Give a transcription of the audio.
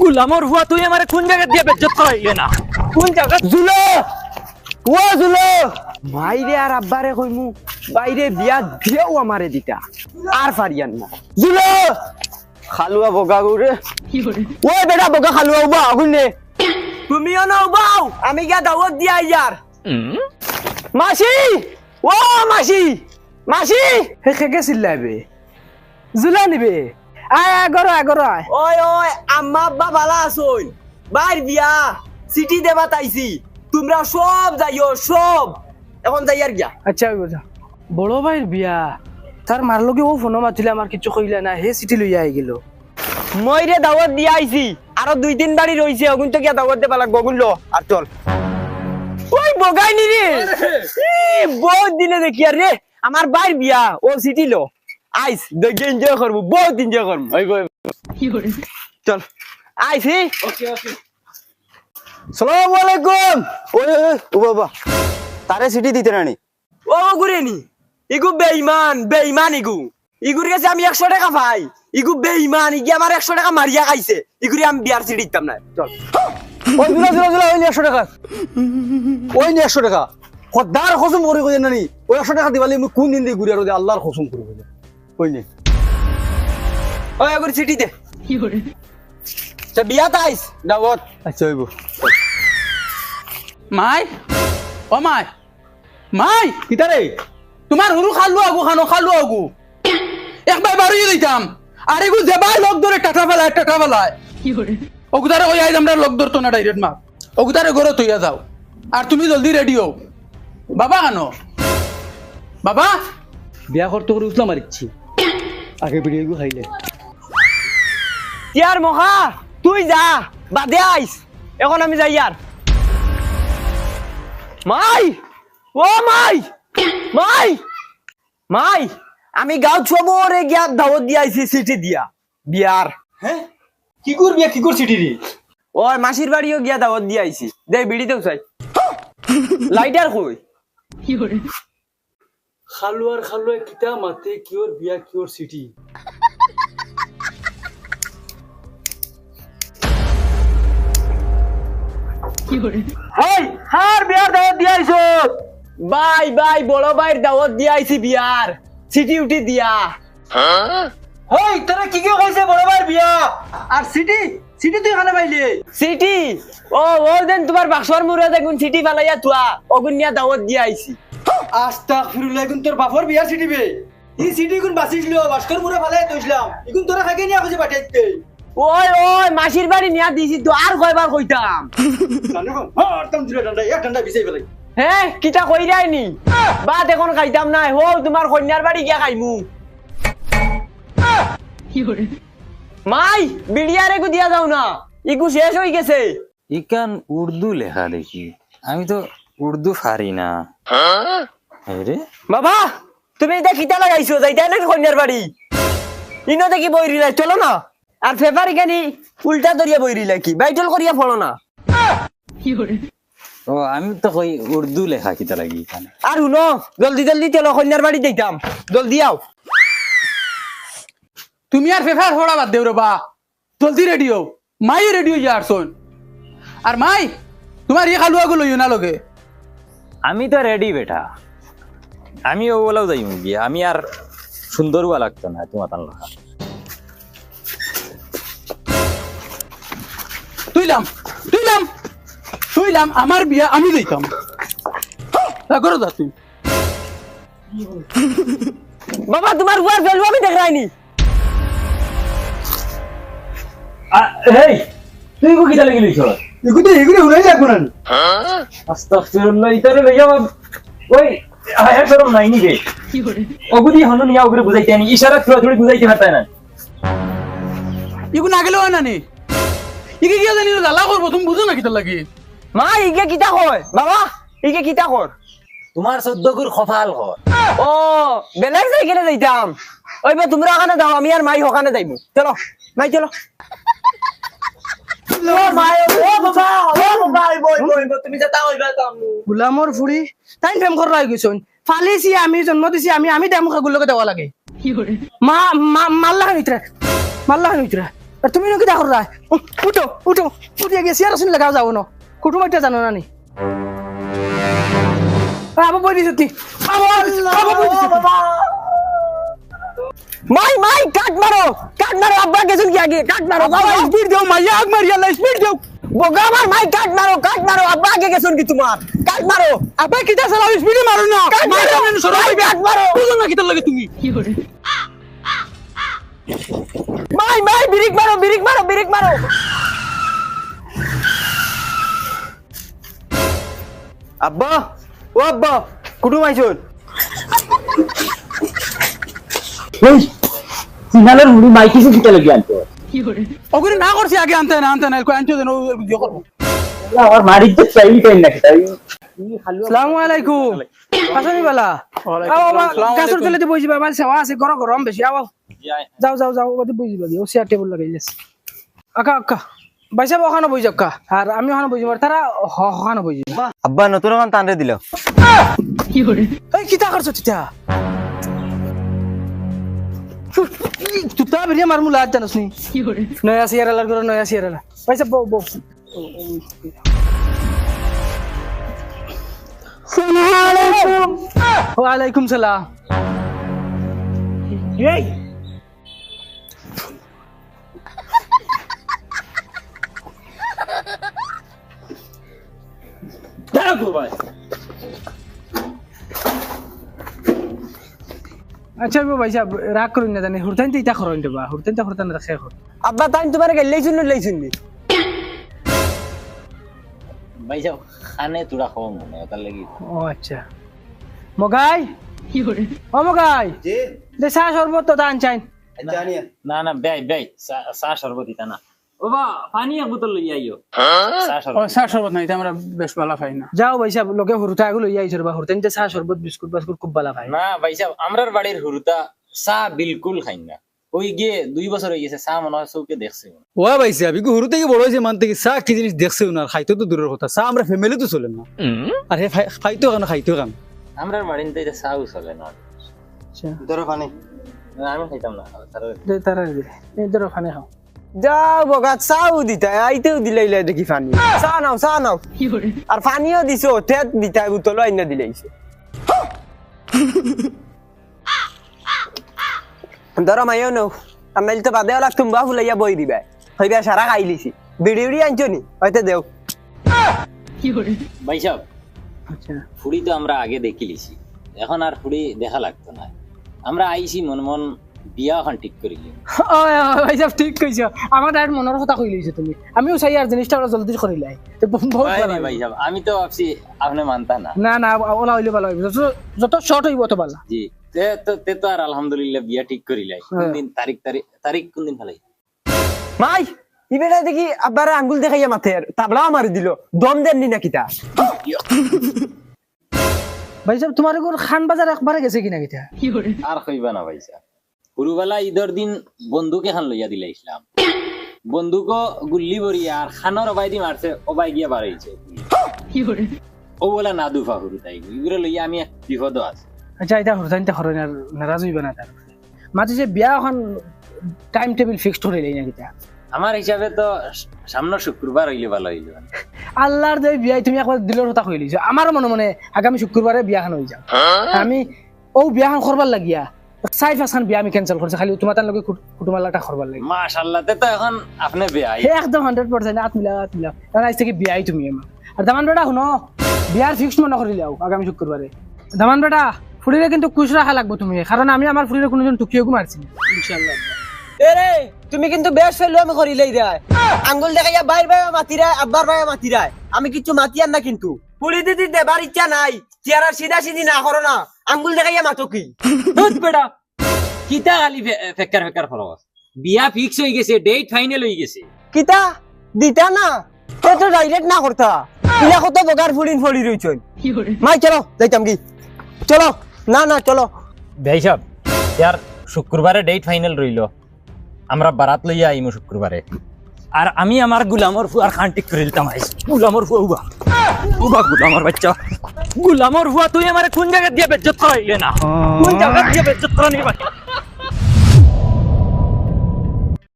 গুলামর হুয়া তুই আমারে কোন জায়গা দিয়ে বেজ্জত করাইলে না? কোন জায়গা? জুলো! ও জুলো! মাইরে আর আব্বারে কইমু বাইরে বিয়া দিয়েও আমারে দিতা। আর পারিয়ান না। জুলো! খালুয়া বগা গুরে। ও বেটা বগা খালুয়া উবা আগুনে তুমিও না উবাও আমি গিয়া দাওয়াত দিয়া ইয়ার মাসি! ও মাসি! মাসি! হে খেকে চিল্লাইবে? জুলা নিবে? আয় এগারো এগারো আয় ওই ওই আম্মা আব্বা ভালো আছোন বাইর বিয়া সিটি দেবা তাইছি। তোমরা সব যাইও সব। এখন যাই আর গিয়া। আচ্ছা কথা বড় ভাইয়ের বিয়া? তার মার লগে ও ফোন মাতিলে আমার কিছু কইলে না হে চিঠি লইয়া আই গেল। মই রে দাওয়াত দিয়া আইছি। আরও দুই তিন বাড়ি রইছে অগুন তো গিয়া দাওয়াত দেবা লাগবো অগুন লো আর চল। ওই বগাই নি রে বহুত দিনে দেখি আর রে আমার বাইর বিয়া ও সিটি লো। আইস দেখে এনজয় করব বহুত এনজয় করব। চল। আইসি সালাম আলাইকুম। ওই ও বাবা। তারে সিটি দিতে রানি। ও ঘুরে নি। ইগু বেইমান বেইমান ইগু। ইগুর কাছে আমি একশো টাকা পাই। ইগু বেইমান ইগি আমার একশো টাকা মারিয়া খাইছে। ইগুরি আমি বিয়ার সিটি দিতাম না। চল। ওই জুলা জুলা জুলা ওই একশো টাকা। ওই নি একশো টাকা। সদার খসম করে কই নানি ওই একশো টাকা দিবালি আমি কোন দিন দিয়ে ঘুরি আর আল্লাহর খসম করে কই ওই নি ওই এগুরি সিটি দে তো বিয়া তাইস দাওয়াত আচ্ছা হইব। মাই ও মাই মাই কিতারে তোমার হুরু খালু আগু খানো খালু আগু। একবার বাড়িয়ে দিতাম। আর এগু যেবাই লোক ধরে টাটা ফেলায় টাটা ফেলায় ওগুদারে ওই আইজ আমরা লোক ধরতো না ডাইরেক্ট মা ওগুদারে ঘরে তুইয়া যাও। আর তুমি জলদি রেডি হও। বাবা কেন বাবা বিয়া করতে করে উঠলাম মারিচ্ছি আগে ভিডিও খাইলে। ইয়ার মহা তুই যা বাদে আইস। এখন আমি যাই ইয়ার। মাই ও মাই মাই মাই আমি গাঁও ছবরে গিয়া দাওয়াত দিয়া আইছি সিটি দিয়া। বিয়ার। হ্যাঁ কি কর বিয়া কি কর সিটি রে ওর মাসির বাড়িও গিয়া দাওয়াত দিয়া আইছি। দে বিড়িতেও চাই লাইটার কই? খালুয়ার খালুয়া কিতা মাতে কিওর বিয়া কিওর সিটি হেই হার বিয়ার দাওয়াত দিয়া আইছো বাই বাই বড় ভাইয়ের দাওয়াত দিয়া আইছি বিয়ার সিটি উঠি দিয়া। হই তোরা কি কি কইছে বড় ভাই বিয়া? আর সিটি সিটি তুই এখানে পাইলি? সিটি ও ও দেন তোমার বাক্সর মুরে দেখুন সিটি ফালাইয়া তুয়া অগুন নিয়া দাওয়াত দিয়া আইছি আস্তাগফিরুল্লাহ ইগুন তোর বাপর বিয়ার সিটি বে ই সিটি গুন বাসিছিল বাস্কর মুরে ফালে তইছিলাম ইগুন তোরা খাগে নিয়া কইছে পাঠাইতে? ওই ওই মাসির বাড়ি নিয়া দিছি তো আর কয়বার কইতাম? জানো কোন হর ডান্ডা এক ডান্ডা বিছাই ফেলাই। হ্যাঁ কিটা কই রাইনি এখন খাইতাম নাই। হো তোমার কন্যার বাড়ি গিয়া খাইমু। মাই বিড়িয়ারে গু দিয়া যাও না। ইগু শেষ হই গেছে। ইকান উর্দু লেখা দেখি। আমি তো উর্দু পারি না। রে বাবা তুমি এটা কিটা লাগাইছো যাইতাই নাকি কন্যার বাড়ি? ইনো দেখি বই রিলাই চলো না। আর পেপার এখানে উল্টা দরিয়া বই রিলাই কি? বাইটল করিয়া ফলো না। ও আমি তো কই উর্দু লেখা কিতা লাগি এখানে। আর শুনো জলদি জলদি চলো কন্যার বাড়ি জলদি আও। তুমি আর ফেফার হড়া বাদ দেও রে বা জলদি রেডি হও। মাই রেডি হইয়া আর শোন আর মাই তোমার ইয়ে খালু আগু লইও না লগে। আমি তো রেডি বেটা। আমি ওগুলাও যাই গিয়ে আমি আর সুন্দর হওয়া লাগতো না তোমার তার লেখা তুইলাম তুইলাম তুইলাম আমার বিয়া আমি দিতাম। করো যা তুই বাবা তোমার উয়ার ভ্যালু আমি দেখ রাইনি এই তুই কো কিতা লাগি লইছ ইগুন তো এগুলো উড়াই লাগবো না আস্তাগফিরুল্লাহ ইতারে লইয়া ওই হায়া শরম নাই নি রে ওগুদি হনু নিয়া ওগুলো বুঝাইতে আনি ইশারা থোড়া থোড়ি বুঝাইতে পারতাই না। ইগু না গেলেও হয় না। নি ইকে গিয়া জানি জ্বালা করব তুমি বুঝো না কিতা লাগি? মা ইকে কিতা কয়? বাবা ইকে কিতা কর? তোমার চোদ্দগুর কপাল কর ও বেলেগ সাইকেলে যাইতাম। ওই বা তোমরা ওখানে যাও আমি আর মাই ওখানে যাইবো চলো মাই চলো। গোলামৰ ফুৰি তাই প্ৰেম কৰা হৈ ফালিছি, আমি জন্ম দিছি, আমি আমি গুলকে দেৱা লাগে। মা মা মাল্লাখান ভিতরে মাল্লাখান ভিতরে আর তুমি নাকি দেখো রায় উঠো উঠো। উঠিয়ে গেছি আর শুনলে গাও যাব না। কুটুম একটা জানো না নি আবার বই দিছি আবার বই দিছি মাই মাই কাট মারো কাট মারো আব্বা গেছুন কি আগে কাট মারো বাবা স্পিড দেও মাইয়া আগ মারি আল্লাহ স্পিড দেও। বোকা আমার মাই কাট মারো কাট মারো আব্বা আগে গেছুন কি তোমার? কাট মারো। আবার কিটা চালাও স্পিডে মারো না। কাট মারো মাই কাট মারো। বুঝো না কিটা লাগে তুমি। মাই মাই বিরিক মারো বিরিক মারো বিরিক মারো। আব্বা ও আব্বা কুটুম আইছুন সিগনালের মুড়ি মাইকি সে দিতে লাগি আনতো ওগুলো না করছি আগে আনতে না আনতে না আনতে দেন ও ইয়ে করব আমার মারির তো চাইলি তাই নাকি তাই আসসালামু আলাইকুম আসনি বালা গাছর তলে বই যাবা মানে সেবা আছে গরম গরম বেশি আও যাও যাও যাও ওতে বই যাবা ও চেয়ার টেবিল লাগাই দিস আকা আকা বাইসা ওখানে বই যাও কা আর আমি ওখানে বই যাবার তারা হ- ওখানে বই যাবা আব্বা নতুন এখন টানরে দিল এই কিতা করছ তিতা তুতা বেরিয়ে মার মুলা আজ জানোস নি। নয়া সিয়ারালার করে নয়া সিয়ারালা পয়সা বউ বউ। ওয়ালাইকুম সালাম। এই। আচ্ছা ভাই সাহেব রাগ করুন না জানি হুরতাইন তিতা খরণ দেবা হুরতাইন তো খরতান রাখে এখন আব্বা তাই তোমার গেলেই শুনুন লাই শুনবি ভাই যাও খানে তুরা খাওয়া মনে তার লাগি। ও আচ্ছা। মগাই? ও মগাই? দে সা শরবত তো দান চাইন। না না বেই বেই সা শরবত ইতা না। ও বা পানি এক বোতল লই আইও ও চা শরবত নাই আমরা বেশ ভালো পাই না। যাও ভাই সাহেব লোকে হুরুতা এগুলো ইয়ে আইছর বা হুরতাইন চা শরবত বিস্কুট বাস্কুট খুব ভালো পাই না ভাই সাহেব আমরার বাড়ির হুরুতা চা বিলকুল খাই না। ওই গিয়ে দুই বছর হয়ে গেছে চা মনে হয় চৌকে দেখছে। ও ভাই সাহেব ইগো হুরু থেকে বড় হয়েছে মান থেকে চা কি জিনিস দেখছে না খাইতো তো দূরের কথা। চা আমরা ফ্যামিলি তো চলে না। আর হে খাই- খাইতো কেন খাইতো কেন? আমরার বাড়ির চাও চলে না। আচ্ছা। ধরো পানি আমি খাইতাম না তারা- দে তারা ধরো খাও। যাও বগা চাও দিতা আইতেও দিলাইলে দেখি পানি চা নাও চা নাও। আর পানিও দিছো ঠেত দিতা বোতল আইনা দিলাইছে। ধরো মাইও নও আমি তো বাদে ওলা তুম্বা ফুলাইয়া বই দিবা। হইবা সারা খাই লিছি বিড়ি উড়ি আনছো নি? হয়তো দেও। ভাই সাহেব আচ্ছা। ফুড়ি তো আমরা আগে দেখি লিছি এখন আর ফুড়ি দেখা লাগতো না আমরা আইছি মন মন বিয়া এখন ঠিক ওই ভাই সাহেব ঠিক কইছো আমার ডাইরেক্ট মনের কথা কই লইছো তুমি। আমিও চাই আর জিনিসটা ওরা জলদি বহুত ভালো ভাই সাহেব আমি তো ভাবছি আপনি মানতা না। না না ওলা হইলে ভালো হইব যত শর্ট হইব তো ভালো জি। তে তো তে তো আর আলহামদুলিল্লাহ বিয়া ঠিক করিলাই কোন দিন তারিখ তারিখ তারিখ কোন দিন ফেলাই মাই ইবেটা দেখি আব্বারে আঙ্গুল দেখাইয়া মাথের তাবলাও মারি দিল। দম দেননি নাকি তা ভাই সাহেব তোমার খান বাজার একবারে গেছে কিনা কিটা আর কইবা না ভাই সাহেব সরুবেলা ঈদের দিন বন্দুক এখন লইয়া দিলে ইসলাম। বন্দুক গুল্লি বরিয়া আর খানোর অবাই দি মারছে অবাই গিয়া বাড়াইছে ও বলে না দুফা হুরু তাই এগুলো লইয়া আমি এক বিপদ আছে। আচ্ছা এটা হরতাইনটা হরণ আর নারাজ হইবে না তার মাঝে যে বিয়া এখন টাইম টেবিল ফিক্সড করে লই না কিটা আমার হিসাবে তো সামনের শুক্রবার হইলে ভালো হইল। আল্লাহর যে বিয়াই তুমি একবার দিলের কথা কই লইছো আমার মনে মনে আগামী শুক্রবারে বিয়াখান হয়ে যাও। আমি ও বিয়াখান করবার লাগিয়া চাই পাঁচখান বিয়া আমি ক্যান্সেল করছি খালি তোমার লগে কুটুমালাটা করবার লাগি। মাশাল্লাহ তে তো এখন আপনি বেয়াই হে একদম হান্ড্রেড পার্সেন্ট আট মিলা মিলা। কারণ আজ থেকে বিয়াই তুমি আমার আর দামান বেটা শুনো বিয়ার ফিক্সড মনে করে আগামী শুক্রবারে দামান বেটা ফুরিরে কিন্তু খুশ রাখা লাগবে তুমি। কারণ আমি আমার ফুরিরে কোনোদিন টুকিও মারছি না ইনশাল্লাহ এরে তুমি কিন্তু বেশ ফেলল আমি করিলেই দেয়। আঙ্গুল দেখাইয়া বাইর ভাই মাতিরায় আব্বার ভাই মাতিরায় আমি কিছু মাতিয়ার না কিন্তু। পুলি দিদি দেবার ইচ্ছা নাই চেয়ারা সিধা সিধি না করো না। আঙ্গুল দেখাইয়া মাতো কি? বেটা। কিতা খালি ফেকার ফেকার ফরস বিয়া ফিক্স হয়ে গেছে ডেট ফাইনাল হয়ে গেছে। কিতা? দিতা না? তো তো ডাইরেক্ট না করতা ইলা কত বগার ফুলিন ফলি মাই চলো যাইতাম কি? চলো না না চলো। ভাই সাহেব ইয়ার শুক্রবারে ডেট ফাইনাল রইল আমরা বারাত লইয়া আইমু শুক্রবারে আর আমি আমার গুলামর ফুয়ার খান ঠিক করে দিতাম গুলামর ফুয়া উবা গুলামর বাচ্চা। গুলামর হুয়া তুই আমার কোন জায়গা দিয়ে বেজ্জত করাইলে না? কোন জায়গা দিয়ে বেজ্জত করা নিবা